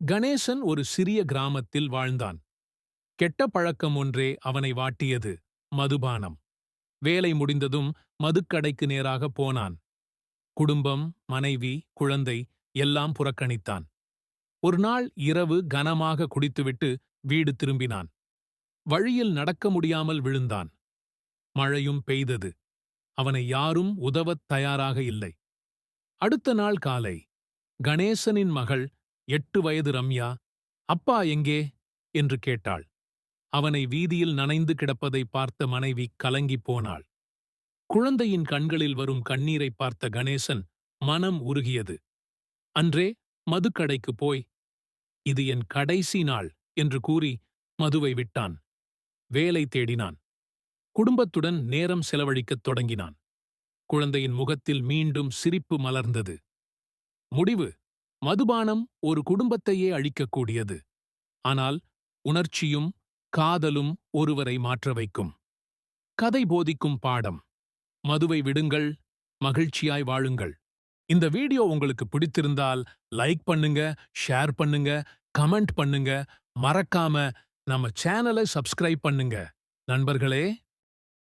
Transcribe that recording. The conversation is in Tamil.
கணேசன் ஒரு சிறிய கிராமத்தில் வாழ்ந்தான். கெட்ட பழக்கம் ஒன்றே அவனை வாட்டியது மதுபானம். வேலை முடிந்ததும் மதுக்கடைக்கு நேராக போனான். குடும்பம் மனைவி குழந்தை எல்லாம் புறக்கணித்தான். ஒரு நாள் இரவு கனமாக குடித்துவிட்டு வீடு திரும்பினான். வழியில் நடக்க முடியாமல் விழுந்தான். மழையும் பெய்தது. அவனை யாரும் உதவத் தயாராக இல்லை. அடுத்த நாள் காலை கணேசனின் மகள் எட்டு வயது ரம்யா அப்பா எங்கே? என்று கேட்டாள். அவனை வீதியில் நனைந்து கிடப்பதை பார்த்த மனைவி கலங்கிப் போனாள். குழந்தையின் கண்களில் வரும் கண்ணீரை பார்த்த கணேசன் மனம் உருகியது. அன்றே மதுக்கடைக்கு போய். இது என் கடைசி நாள் என்று கூறி மதுவை விட்டான். வேலை தேடினான். குடும்பத்துடன் நேரம் செலவழிக்கத் தொடங்கினான். குழந்தையின் முகத்தில் மீண்டும் சிரிப்பு மலர்ந்தது. முடிவு. மதுபானம் ஒரு குடும்பத்தையே அழிக்கக்கூடியது. ஆனால் உணர்ச்சியும் காதலும் ஒருவரை மாற்ற வைக்கும். கதை போதிக்கும் பாடம். மதுவை விடுங்கள் மகிழ்ச்சியாய் வாழுங்கள். இந்த வீடியோ உங்களுக்கு பிடித்திருந்தால் லைக் பண்ணுங்க ஷேர் பண்ணுங்க கமெண்ட் பண்ணுங்க. மறக்காம நம்ம சேனலை சப்ஸ்கிரைப் பண்ணுங்க. நண்பர்களே